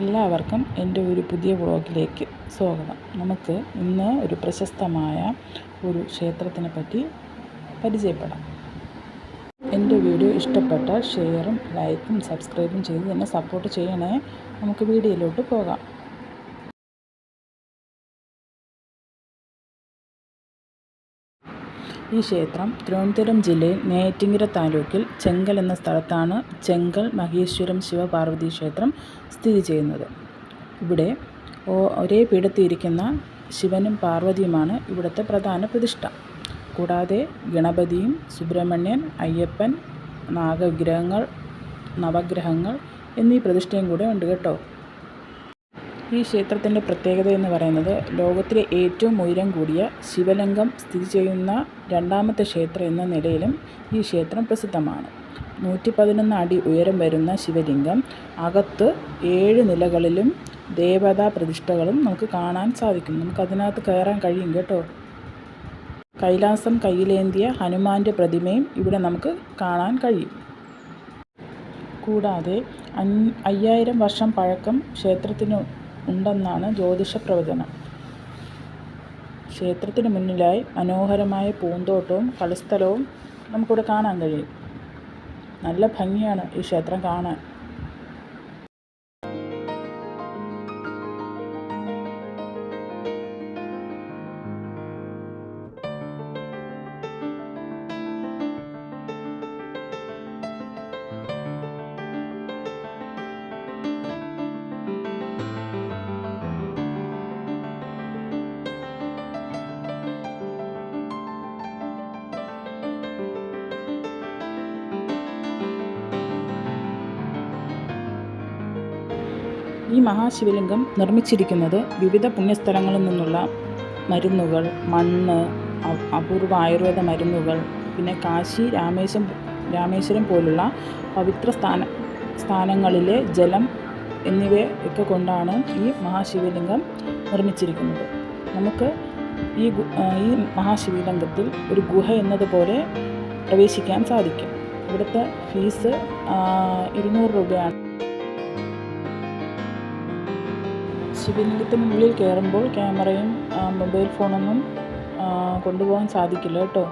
എല്ലാവർക്കും എന്റെ ഒരു പുതിയ വ്ളോഗിലേക്ക് സ്വാഗതം. നമുക്ക് ഇന്ന് ഒരു പ്രശസ്തമായ ഒരു ക്ഷേത്രത്തിനെ പറ്റി പരിചയപ്പെടാം. എന്റെ വീഡിയോ ഇഷ്ടപ്പെട്ട ഷെയറും ലൈക്കും സബ്സ്ക്രൈബും ചെയ്ത് എന്നെ സപ്പോർട്ട് ചെയ്യണേ. നമുക്ക് വീഡിയോയിലോട്ട് പോകാം. ഈ ക്ഷേത്രം തിരുവനന്തപുരം ജില്ലയിൽ നെയ്യാറ്റിൻകര താലൂക്കിൽ ചെങ്കൽ എന്ന സ്ഥലത്താണ് ചെങ്കൽ മഹേശ്വരം ശിവപാർവതി ക്ഷേത്രം സ്ഥിതി ചെയ്യുന്നത്. ഇവിടെ ഒരേ പീഠത്തിയിരിക്കുന്ന ശിവനും പാർവതിയുമാണ് ഇവിടുത്തെ പ്രധാന പ്രതിഷ്ഠ. കൂടാതെ ഗണപതിയും സുബ്രഹ്മണ്യൻ അയ്യപ്പൻ നാഗവിഗ്രഹങ്ങൾ നവഗ്രഹങ്ങൾ എന്നീ പ്രതിഷ്ഠയും കൂടെ ഉണ്ട് കേട്ടോ. ഈ ക്ഷേത്രത്തിന്റെ പ്രത്യേകത എന്ന് പറയുന്നത് ലോകത്തിലെ ഏറ്റവും ഉയരം കൂടിയ ശിവലിംഗം സ്ഥിതി ചെയ്യുന്ന രണ്ടാമത്തെ ക്ഷേത്രം എന്ന നിലയിലും ഈ ക്ഷേത്രം പ്രസിദ്ധമാണ്. നൂറ്റി പതിനൊന്ന് അടി ഉയരം വരുന്ന ശിവലിംഗം അകത്ത് ഏഴ് നിലകളിലും ദേവതാ പ്രതിഷ്ഠകളും നമുക്ക് കാണാൻ സാധിക്കും. നമുക്ക് അതിനകത്ത് കയറാൻ കഴിയും കേട്ടോ. കൈലാസം കയ്യിലേന്തിയ ഹനുമാന്റെ പ്രതിമയും ഇവിടെ നമുക്ക് കാണാൻ കഴിയും. കൂടാതെ അയ്യായിരം വർഷം പഴക്കം ക്ഷേത്രത്തിന് ഉണ്ടെന്നാണ് ജ്യോതിഷ പ്രവചനം. ക്ഷേത്രത്തിന് മുന്നിലായി മനോഹരമായ പൂന്തോട്ടവും കളിസ്ഥലവും നമുക്കിവിടെ കാണാൻ കഴിയും. നല്ല ഭംഗിയാണ് ഈ ക്ഷേത്രം കാണാൻ. ഈ മഹാശിവലിംഗം നിർമ്മിച്ചിരിക്കുന്നത് വിവിധ പുണ്യസ്ഥലങ്ങളിൽ നിന്നുള്ള മരുന്നുകൾ മണ്ണ് അപൂർവ ആയുർവേദ മരുന്നുകൾ പിന്നെ കാശി രാമേശ്വരം രാമേശ്വരം പോലുള്ള പവിത്ര സ്ഥാന സ്ഥാനങ്ങളിലെ ജലം എന്നിവയൊക്കെ കൊണ്ടാണ് ഈ മഹാശിവലിംഗം നിർമ്മിച്ചിരിക്കുന്നത്. നമുക്ക് ഈ ഈ മഹാശിവലിംഗത്തിൽ ഒരു ഗുഹ എന്നതുപോലെ പ്രവേശിക്കാൻ സാധിക്കും. ഇവിടുത്തെ ഫീസ് ഇരുന്നൂറ് രൂപയാണ്. ശിവലിംഗത്തിനുള്ളിൽ കയറുമ്പോൾ ക്യാമറയും മൊബൈൽ ഫോണൊന്നും കൊണ്ടുപോകാൻ സാധിക്കില്ല കേട്ടോ.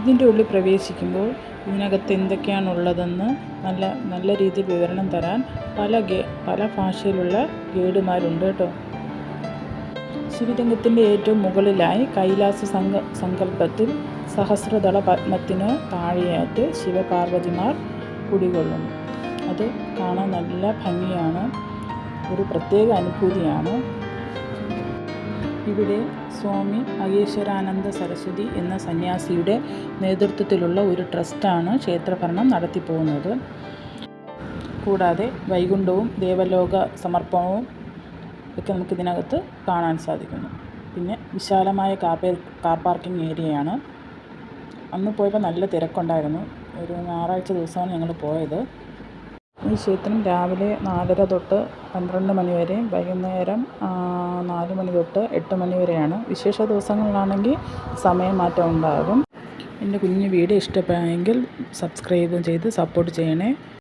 ഇതിന്റെ ഉള്ളിൽ പ്രവേശിക്കുമ്പോൾ ഇതിനകത്ത് എന്തൊക്കെയാണുള്ളതെന്ന് നല്ല നല്ല രീതിയിൽ വിവരണം തരാൻ പല ഗേ പല ഭാഷയിലുള്ള ഗൈഡുമാരുണ്ട് കേട്ടോ. ശിവലിംഗത്തിന്റെ ഏറ്റവും മുകളിലായി കൈലാസ സങ്ക സങ്കല്പത്തിൽ സഹസ്രദള പത്മത്തിന് താഴെയായിട്ട് ശിവപാർവതിമാർ കുടികൊള്ളുന്നു. അത് കാണാൻ നല്ല ഭംഗിയാണ്. ഒരു പ്രത്യേക അനുഭൂതിയാണ്. ഇവിടെ സ്വാമി മഹേശ്വരാനന്ദ സരസ്വതി എന്ന സന്യാസിയുടെ നേതൃത്വത്തിലുള്ള ഒരു ട്രസ്റ്റാണ് ക്ഷേത്രഭരണം നടത്തിപ്പോകുന്നത്. കൂടാതെ വൈകുണ്ഠവും ദേവലോക സമർപ്പണവും ഒക്കെ നമുക്ക് ഇതിനകത്ത് കാണാൻ സാധിക്കുന്നു. പിന്നെ വിശാലമായ കാർ കാർ പാർക്കിംഗ് ഏരിയയാണ്. അന്ന് പോയപ്പോൾ നല്ല തിരക്കുണ്ടായിരുന്നു. ഒരു ഞായറാഴ്ച ദിവസമാണ് ഞങ്ങൾ പോയത്. ഈ ക്ഷേത്രം രാവിലെ നാലര തൊട്ട് പന്ത്രണ്ട് മണി വരെയും വൈകുന്നേരം നാല് മണി തൊട്ട് എട്ട് മണി വരെയാണ്. വിശേഷ ദിവസങ്ങളിലാണെങ്കിൽ സമയമാറ്റം ഉണ്ടാകും. എന്റെ കുഞ്ഞു വീഡിയോ ഇഷ്ടമായെങ്കിൽ സബ്സ്ക്രൈബ് ചെയ്ത് സപ്പോർട്ട് ചെയ്യണേ.